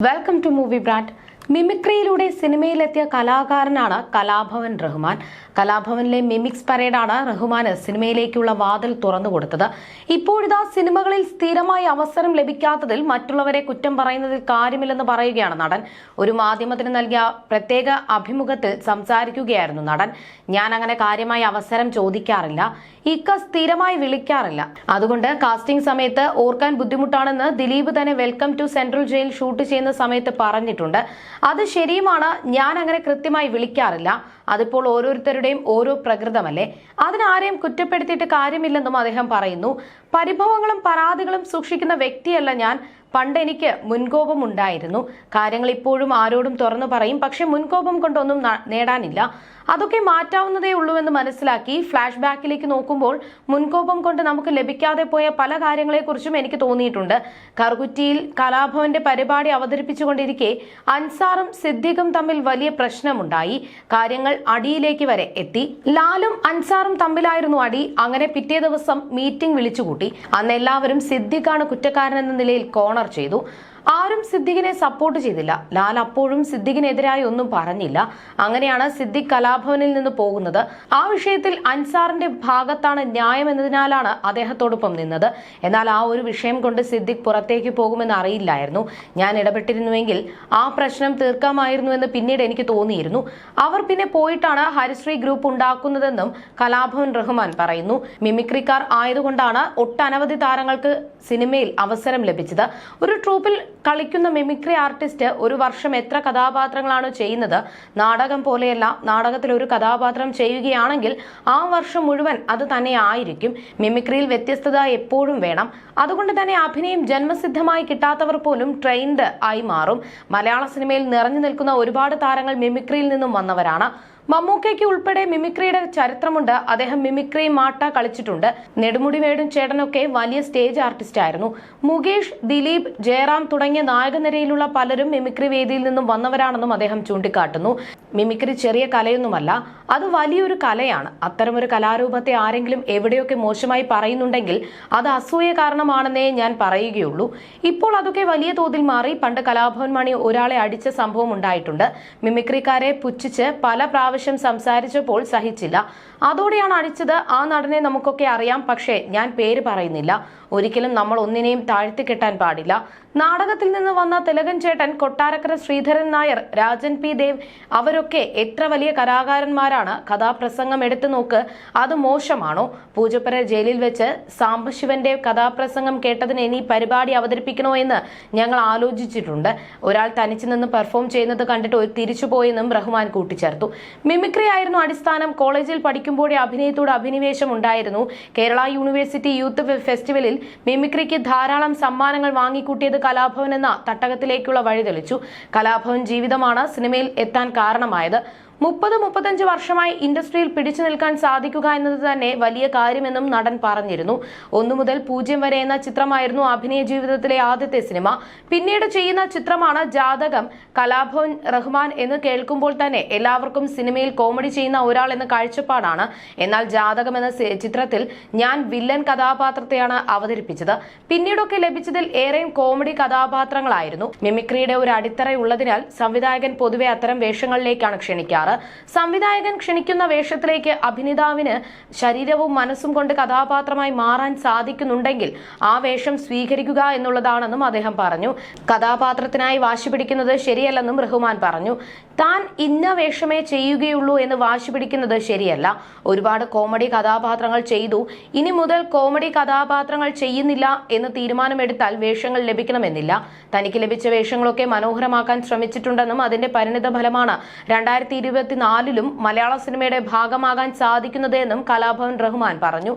Welcome to movie brand മിമിക്രിയിലൂടെ സിനിമയിലെത്തിയ കലാകാരനാണ് കലാഭവൻ റഹ്മാൻ. കലാഭവനിലെ മിമിക്സ് പരേഡാണ് റഹ്മാന് സിനിമയിലേക്കുള്ള വാതിൽ തുറന്നു കൊടുത്തത്. ഇപ്പോഴിതാ സിനിമകളിൽ സ്ഥിരമായി അവസരം ലഭിക്കാത്തതിൽ മറ്റുള്ളവരെ കുറ്റം പറയുന്നതിൽ കാര്യമില്ലെന്ന് പറയുകയാണ് നടൻ. ഒരു മാധ്യമത്തിന് നൽകിയ പ്രത്യേക അഭിമുഖത്തിൽ സംസാരിക്കുകയായിരുന്നു നടൻ. ഞാൻ അങ്ങനെ കാര്യമായി അവസരം ചോദിക്കാറില്ല. ഇക്ക സ്ഥിരമായി വിളിക്കാറില്ല. അതുകൊണ്ട് കാസ്റ്റിംഗ് സമയത്ത് ഓർക്കാൻ ബുദ്ധിമുട്ടാണെന്ന് ദിലീപ് തന്നെ welcome to central jail shoot ചെയ്യുന്ന സമയത്ത് പറഞ്ഞിട്ടുണ്ട്. അത് ശരിയുമാണ്. ഞാൻ അങ്ങനെ കൃത്യമായി വിളിക്കാറില്ല. അതിപ്പോൾ ഓരോരുത്തരുടെയും ഓരോ പ്രകൃതമല്ലേ? അതിനാരെയും കുറ്റപ്പെടുത്തിയിട്ട് കാര്യമില്ലെന്നും അദ്ദേഹം പറയുന്നു. പരിഭവങ്ങളും പരാതികളും സൂക്ഷിക്കുന്ന വ്യക്തിയല്ല ഞാൻ. പണ്ട് എനിക്ക് മുൻകോപം ഉണ്ടായിരുന്നു കാര്യങ്ങൾ ഇപ്പോഴും ആരോടും തുറന്നു പറയും. പക്ഷെ മുൻകോപം കൊണ്ടൊന്നും നേടാനില്ല. അതൊക്കെ മാറ്റാവുന്നതേ ഉള്ളൂ എന്ന് മനസ്സിലാക്കി ഫ്ലാഷ് ബാക്കിലേക്ക് നോക്കുമ്പോൾ മുൻകോപം കൊണ്ട് നമുക്ക് ലഭിക്കാതെ പോയ പല കാര്യങ്ങളെക്കുറിച്ചും എനിക്ക് തോന്നിയിട്ടുണ്ട്. കറുകുറ്റിയിൽ കലാഭവന്റെ പരിപാടി അവതരിപ്പിച്ചുകൊണ്ടിരിക്കെ അൻസാറും സിദ്ദിഖും തമ്മിൽ വലിയ പ്രശ്നമുണ്ടായി. കാര്യങ്ങൾ അടിയിലേക്ക് വരെ എത്തി. ലാലും അൻസാറും തമ്മിലായിരുന്നു അടി. അങ്ങനെ പിറ്റേ ദിവസം മീറ്റിംഗ് വിളിച്ചുകൂട്ടി. അന്ന് എല്ലാവരും സിദ്ദിഖാണ് കുറ്റക്കാരനെന്ന നിലയിൽ കോണർ ചെയ്തു. ആരും സിദ്ദിഖിനെ സപ്പോർട്ട് ചെയ്തില്ല. ലാൽ അപ്പോഴും സിദ്ദിഖിനെതിരായി ഒന്നും പറഞ്ഞില്ല. അങ്ങനെയാണ് സിദ്ദിഖ് കലാഭവനിൽ നിന്ന് പോകുന്നത്. ആ വിഷയത്തിൽ അൻസാറിന്റെ ഭാഗത്താണ് ന്യായം എന്നതിനാലാണ് അദ്ദേഹത്തോടൊപ്പം നിന്നത്. എന്നാൽ ആ ഒരു വിഷയം കൊണ്ട് സിദ്ദിഖ് പുറത്തേക്ക് പോകുമെന്ന് അറിയില്ലായിരുന്നു. ഞാൻ ഇടപെട്ടിരുന്നുവെങ്കിൽ ആ പ്രശ്നം തീർക്കാമായിരുന്നു എന്ന് പിന്നീട് എനിക്ക് തോന്നിയിരുന്നു. അവർ പിന്നെ പോയിട്ടാണ് ഹരിശ്രീ ഗ്രൂപ്പ് ഉണ്ടാക്കുന്നതെന്നും കലാഭവൻ റഹ്മാൻ പറയുന്നു. മിമിക്രിക്കാർ ആയതുകൊണ്ടാണ് ഒട്ടനവധി താരങ്ങൾക്ക് സിനിമയിൽ അവസരം ലഭിച്ചത്. ഒരു ട്രൂപ്പിൽ കളിക്കുന്ന മിമിക്രി ആർട്ടിസ്റ്റ് ഒരു വർഷം എത്ര കഥാപാത്രങ്ങളാണ് ചെയ്യുന്നത്? നാടകം പോലെയല്ല നാടകത്തിൽ ഒരു കഥാപാത്രം ചെയ്യുകയാണെങ്കിൽ ആ വർഷം മുഴുവൻ അത് തന്നെ ആയിരിക്കും. മിമിക്രിയിൽ വ്യത്യസ്തത എപ്പോഴും വേണം. അതുകൊണ്ട് തന്നെ അഭിനയം ജന്മസിദ്ധമായി കിട്ടാത്തവർ പോലും ട്രെയിൻഡ് ആയി മാറും. മലയാള സിനിമയിൽ നിറഞ്ഞു നിൽക്കുന്ന ഒരുപാട് താരങ്ങൾ മിമിക്രിയിൽ നിന്നും വന്നവരാണ്. മമ്മൂക്കയ്ക്ക് ഉൾപ്പെടെ മിമിക്രിയുടെ ചരിത്രമുണ്ട്. അദ്ദേഹം മിമിക്രി മാട്ട കളിച്ചിട്ടുണ്ട്. നെടുമുടി വേടും ചേട്ടനൊക്കെ വലിയ സ്റ്റേജ് ആർട്ടിസ്റ്റ് ആയിരുന്നു. മുകേഷ് ദിലീപ് ജയറാം തുടങ്ങിയ നായകനിരയിലുള്ള പലരും മിമിക്രി വേദിയിൽ നിന്നും വന്നവരാണെന്നും അദ്ദേഹം ചൂണ്ടിക്കാട്ടുന്നു. മിമിക്രി ചെറിയ കലയൊന്നുമല്ല അത് വലിയൊരു കലയാണ്. അത്തരമൊരു കലാരൂപത്തെ ആരെങ്കിലും എവിടെയൊക്കെ മോശമായി പറയുന്നുണ്ടെങ്കിൽ അത് അസൂയ കാരണമാണെന്നേ ഞാൻ പറയുകയുള്ളൂ. ഇപ്പോൾ അതൊക്കെ വലിയ തോതിൽ മാറി പണ്ട് കലാഭവൻ മണി ഒരാളെ അടിച്ച സംഭവം ഉണ്ടായിട്ടുണ്ട്. മിമിക്രിക്കാരെ പുച്ഛിച്ച് പല പ്രാവശ്യം സംസാരിച്ചപ്പോൾ സഹിച്ചില്ല. അതോടെയാണ് അടിച്ചത്. ആ നടനെ നമുക്കൊക്കെ അറിയാം. പക്ഷേ ഞാൻ പേര് പറയുന്നില്ല. ഒരിക്കലും നമ്മൾ ഒന്നിനെയും താഴ്ത്തി കെട്ടാൻ പാടില്ല. നാടകത്തിൽ നിന്ന് വന്ന തിലകൻ ചേട്ടൻ കൊട്ടാരക്കര ശ്രീധരൻ നായർ രാജൻ പി ദേവ് അവരൊക്കെ എത്ര വലിയ കലാകാരന്മാരാണ്. കഥാപ്രസംഗം എടുത്തു നോക്ക് അത് മോശമാണോ? പൂജപ്പുര ജയിലിൽ വെച്ച് സാംബശിവന്റെ കഥാപ്രസംഗം കേട്ടതിന് ഇനി പരിപാടി അവതരിപ്പിക്കണോ എന്ന് ഞങ്ങൾ ആലോചിച്ചിട്ടുണ്ട്. ഒരാൾ തനിച്ചു നിന്ന് പെർഫോം ചെയ്യുന്നത് കണ്ടിട്ട് ഒരു തിരിച്ചുപോയെന്നും റഹ്മാൻ കൂട്ടിച്ചേർത്തു. മിമിക്രി ആയിരുന്നു അടിസ്ഥാനം. കോളേജിൽ പഠിക്കുമ്പോഴേ അഭിനയത്തോട് അഭിനിവേശം ഉണ്ടായിരുന്നു. കേരള യൂണിവേഴ്സിറ്റി യൂത്ത് ഫെസ്റ്റിവലിൽ മിമിക്രിക്ക് ധാരാളം സമ്മാനങ്ങൾ വാങ്ങിക്കൂട്ടിയത് കലാഭവൻ എന്ന തട്ടകത്തിലേക്കുള്ള വഴി തെളിച്ചു. കലാഭവൻ ജീവിതമാണ് സിനിമയിൽ എത്താൻ കാരണമായത്. മുപ്പത് മുപ്പത്തഞ്ച് വർഷമായി ഇൻഡസ്ട്രിയിൽ പിടിച്ചു നിൽക്കാൻ സാധിക്കുക എന്നത് തന്നെ വലിയ കാര്യമെന്നും നടൻ പറഞ്ഞിരുന്നു. ഒന്നു മുതൽ പൂജ്യം വരെ എന്ന ചിത്രമായിരുന്നു അഭിനയ ജീവിതത്തിലെ ആദ്യത്തെ സിനിമ. പിന്നീട് ചെയ്യുന്ന ചിത്രമാണ് ജാതകം. കലാഭവൻ റഹ്മാൻ എന്ന് കേൾക്കുമ്പോൾ തന്നെ എല്ലാവർക്കും സിനിമയിൽ കോമഡി ചെയ്യുന്ന ഒരാൾ എന്ന കാഴ്ചപ്പാടാണ്. എന്നാൽ ജാതകം എന്ന ചിത്രത്തിൽ ഞാൻ വില്ലൻ കഥാപാത്രത്തെയാണ് അവതരിപ്പിച്ചത്. പിന്നീടൊക്കെ ലഭിച്ചതിൽ ഏറെയും കോമഡി കഥാപാത്രങ്ങളായിരുന്നു. മിമിക്രിയുടെ ഒരു അടിത്തറ ഉള്ളതിനാൽ സംവിധായകൻ പൊതുവെ അത്തരം വേഷങ്ങളിലേക്കാണ് ക്ഷണിക്കാറ്. സംവിധായകൻ ക്ഷണിക്കുന്ന വേഷത്തിലേക്ക് അഭിനേതാവിന് ശരീരവും മനസ്സും കൊണ്ട് കഥാപാത്രമായി മാറാൻ സാധിക്കുന്നുണ്ടെങ്കിൽ ആ വേഷം സ്വീകരിക്കുക എന്നുള്ളതാണെന്നും അദ്ദേഹം പറഞ്ഞു. കഥാപാത്രത്തിനായി വാശി പിടിക്കുന്നത് ശരിയല്ലെന്നും റഹ്മാൻ പറഞ്ഞു. താൻ ഇന്ന വേഷമേ ചെയ്യുകയുള്ളൂ എന്ന് വാശി പിടിക്കുന്നത് ശരിയല്ല. ഒരുപാട് കോമഡി കഥാപാത്രങ്ങൾ ചെയ്തു. ഇനി മുതൽ കോമഡി കഥാപാത്രങ്ങൾ ചെയ്യുന്നില്ല എന്ന് തീരുമാനമെടുത്താൽ വേഷങ്ങൾ ലഭിക്കണമെന്നില്ല. തനിക്ക് ലഭിച്ച വേഷങ്ങളൊക്കെ മനോഹരമാക്കാൻ ശ്രമിച്ചിട്ടുണ്ടെന്നും അതിന്റെ പരിണിത ഫലമാണ് രണ്ടായിരത്തി ഇരുപത്തിനാലിലും മലയാള സിനിമയുടെ ഭാഗമാകാൻ സാധിക്കുന്നത് എന്നും കലാഭവൻ റഹ്മാൻ പറഞ്ഞു.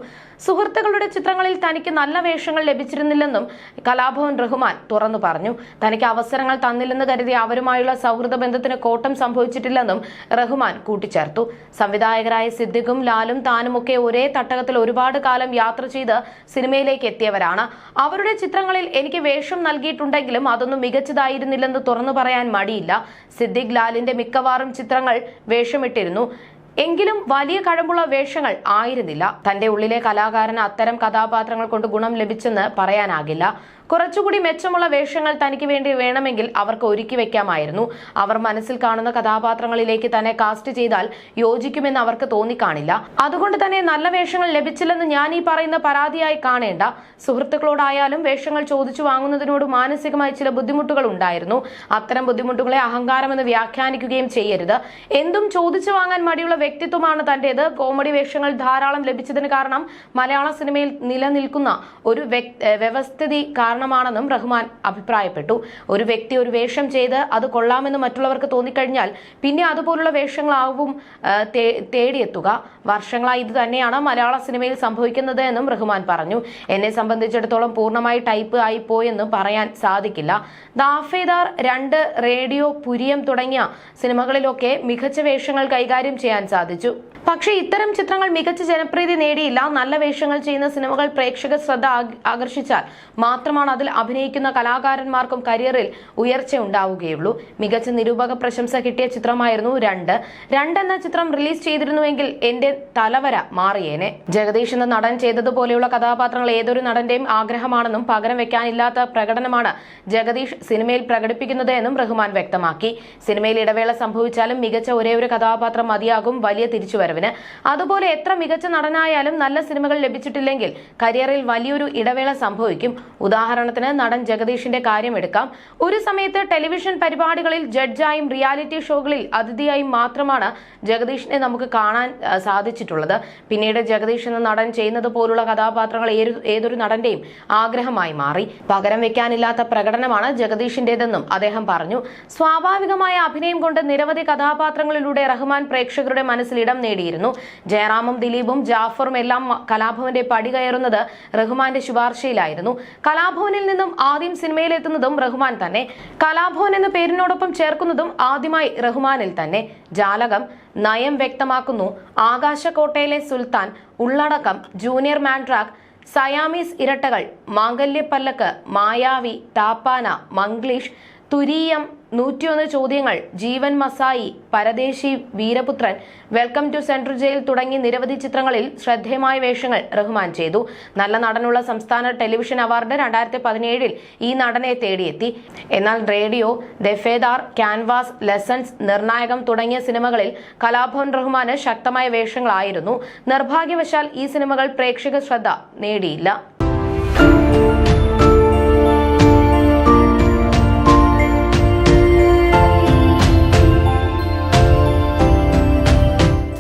സുഹൃത്തുക്കളുടെ ചിത്രങ്ങളിൽ തനിക്ക് നല്ല വേഷങ്ങൾ ലഭിച്ചിരുന്നില്ലെന്നും കലാഭവൻ റഹ്മാൻ തുറന്നു പറഞ്ഞു. തനിക്ക് അവസരങ്ങൾ തന്നില്ലെന്ന് കരുതി അവരുമായുള്ള സൗഹൃദ ബന്ധത്തിന് കോട്ടം സംഭവിച്ചിട്ടില്ലെന്നും റഹ്മാൻ കൂട്ടിച്ചേർത്തു. സംവിധായകരായ സിദ്ദിഖും ലാലും താനുമൊക്കെ ഒരേ തട്ടകത്തിൽ ഒരുപാട് കാലം യാത്ര ചെയ്ത് സിനിമയിലേക്ക് എത്തിയവരാണ്. അവരുടെ ചിത്രങ്ങളിൽ എനിക്ക് വേഷം നൽകിയിട്ടുണ്ടെങ്കിലും അതൊന്നും മികച്ചതായിരുന്നില്ലെന്ന് തുറന്നു പറയാൻ മടിയില്ല. സിദ്ദിഖ് ലാലിന്റെ മിക്കവാറും ചിത്രങ്ങൾ വേഷമിട്ടിരുന്നു. എങ്കിലും വലിയ കഴമ്പുള്ള വേഷങ്ങൾ ആയിരുന്നില്ല. തന്റെ ഉള്ളിലെ കലാകാരന് അത്തരം കഥാപാത്രങ്ങൾ കൊണ്ട് ഗുണം ലഭിച്ചെന്ന് പറയാനാകില്ല. കുറച്ചുകൂടി മെച്ചമുള്ള വേഷങ്ങൾ തനിക്ക് വേണ്ടി വേണമെങ്കിൽ അവർക്ക് ഒരുക്കി വെക്കാമായിരുന്നു. അവർ മനസ്സിൽ കാണുന്ന കഥാപാത്രങ്ങളിലേക്ക് തന്നെ കാസ്റ്റ് ചെയ്താൽ യോജിക്കുമെന്ന് അവർക്ക് തോന്നിക്കാണില്ല. അതുകൊണ്ട് തന്നെ നല്ല വേഷങ്ങൾ ലഭിച്ചില്ലെന്ന് ഞാൻ ഈ പറയുന്ന പരാതിയായി കാണേണ്ട. സുഹൃത്തുക്കളോടായാലും വേഷങ്ങൾ ചോദിച്ചു വാങ്ങുന്നതിനോട് മാനസികമായി ചില ബുദ്ധിമുട്ടുകൾ ഉണ്ടായിരുന്നു. അത്തരം ബുദ്ധിമുട്ടുകളെ അഹങ്കാരമെന്ന് വ്യാഖ്യാനിക്കുകയും ചെയ്യരുത്. എന്തും ചോദിച്ചു വാങ്ങാൻ മടിയുള്ള വ്യക്തിത്വമാണ് തന്റേത് കോമഡി വേഷങ്ങൾ ധാരാളം ലഭിച്ചതിന് കാരണം മലയാള സിനിമയിൽ നിലനിൽക്കുന്ന ഒരു വ്യവസ്ഥിതി കാരണം കാരണമാണെന്നും റഹ്മാൻ അഭിപ്രായപ്പെട്ടു. ഒരു വ്യക്തി ഒരു വേഷം ചെയ്ത് അത് കൊള്ളാമെന്ന് മറ്റുള്ളവർക്ക് തോന്നിക്കഴിഞ്ഞാൽ പിന്നെ അതുപോലുള്ള വേഷങ്ങളാവും തേടിയെത്തുക. വർഷങ്ങളായി ഇത് തന്നെയാണ് മലയാള സിനിമയിൽ സംഭവിക്കുന്നത് എന്നും റഹ്മാൻ പറഞ്ഞു. എന്നെ സംബന്ധിച്ചിടത്തോളം പൂർണമായി ടൈപ്പ് ആയി പോയെന്നും പറയാൻ സാധിക്കില്ല. ദാഫേദാർ രണ്ട് റേഡിയോ പുരിയം തുടങ്ങിയ സിനിമകളിലൊക്കെ മികച്ച വേഷങ്ങൾ കൈകാര്യം ചെയ്യാൻ സാധിച്ചു. പക്ഷേ ഇത്തരം ചിത്രങ്ങൾ മികച്ച ജനപ്രീതി നേടിയില്ല. നല്ല വേഷങ്ങൾ ചെയ്യുന്ന സിനിമകൾ പ്രേക്ഷക ശ്രദ്ധ ആകർഷിച്ചാൽ മാത്രമാണ് അതിൽ അഭിനയിക്കുന്ന കലാകാരന്മാർക്കും കരിയറിൽ ഉയർച്ച ഉണ്ടാവുകയുള്ളൂ. മികച്ച നിരൂപക പ്രശംസ കിട്ടിയ ചിത്രമായിരുന്നു രണ്ട്. രണ്ട് എന്ന ചിത്രം റിലീസ് ചെയ്തിരുന്നുവെങ്കിൽ എന്റെ തലവര മാറിയേനെ. ജഗദീഷ് എന്ന നടൻ ചെയ്തതുപോലെയുള്ള കഥാപാത്രങ്ങൾ ഏതൊരു നടന്റെയും ആഗ്രഹമാണെന്നും പകരം വെക്കാനില്ലാത്ത പ്രകടനമാണ് ജഗദീഷ് സിനിമയിൽ പ്രകടിപ്പിക്കുന്നത് എന്നും റഹ്മാൻ വ്യക്തമാക്കി. സിനിമയിൽ ഇടവേള സംഭവിച്ചാലും മികച്ച ഒരേ ഒരു കഥാപാത്രം മതിയാകും വലിയ തിരിച്ചുവരവിന്. അതുപോലെ എത്ര മികച്ച നടനായാലും നല്ല സിനിമകൾ ലഭിച്ചിട്ടില്ലെങ്കിൽ കരിയറിൽ വലിയൊരു ഇടവേള സംഭവിക്കും. ഉദാഹരണത്തിന് നടൻ ജഗദീഷിന്റെ കാര്യം എടുക്കാം. ഒരു സമയത്ത് ടെലിവിഷൻ പരിപാടികളിൽ ജഡ്ജായും റിയാലിറ്റി ഷോകളിൽ അതിഥിയായും മാത്രമാണ് ജഗദീഷിനെ നമുക്ക് കാണാൻ സാധിച്ചിട്ടുള്ളത്. പിന്നീട് ജഗദീഷ് എന്ന നടൻ ചെയ്യുന്നത് പോലുള്ള കഥാപാത്രങ്ങൾ ഏതൊരു നടന്റെയും ആഗ്രഹമായി മാറി. പകരം വെക്കാനില്ലാത്ത പ്രകടനമാണ് ജഗദീഷിന്റേതെന്നും അദ്ദേഹം പറഞ്ഞു. സ്വാഭാവികമായ അഭിനയം കൊണ്ട് നിരവധി കഥാപാത്രങ്ങളിലൂടെ റഹ്മാൻ പ്രേക്ഷകരുടെ മനസ്സിൽ ഇടം നേടിയിരുന്നു. ജയറാമും ദിലീപും ജാഫറും എല്ലാം കലാഭവന്റെ പടി കയറുന്നത് റഹ്മാന്റെ ശുപാർശയിലായിരുന്നു. കലാഭവനിൽ നിന്നും ആദ്യം സിനിമയിലെത്തുന്നതും റഹ്മാൻ തന്നെ. കലാഭവൻ എന്ന പേരിനോടൊപ്പം ചേർക്കുന്നതും ആദ്യമായി റഹ്മാനിൽ തന്നെ. ജാലകം നയം വ്യക്തമാക്കുന്നു. Akashakottayile Sultan Ulladakkam Junior Mandrake Siamese Irattakal Mangalyapallakku Mayavi Thappana Manglish Thureeyam നൂറ്റിയൊന്ന് Chodyangal. Jeevan Masai Paradesi Veeraputhran. Welcome to Central Jail തുടങ്ങി നിരവധി ചിത്രങ്ങളിൽ ശ്രദ്ധേയമായ വേഷങ്ങൾ റഹ്മാൻ ചെയ്തു. നല്ല നടനുള്ള സംസ്ഥാന ടെലിവിഷൻ അവാർഡ് രണ്ടായിരത്തി പതിനേഴിൽ ഈ നടനെ തേടിയെത്തി. എന്നാൽ Radio Daffedar Canvas Lessons Nirnayakam തുടങ്ങിയ സിനിമകളിൽ കലാഭവൻ റഹ്മാന് ശക്തമായ വേഷങ്ങളായിരുന്നു. നിർഭാഗ്യവശാൽ ഈ സിനിമകൾ പ്രേക്ഷക ശ്രദ്ധ നേടിയില്ല.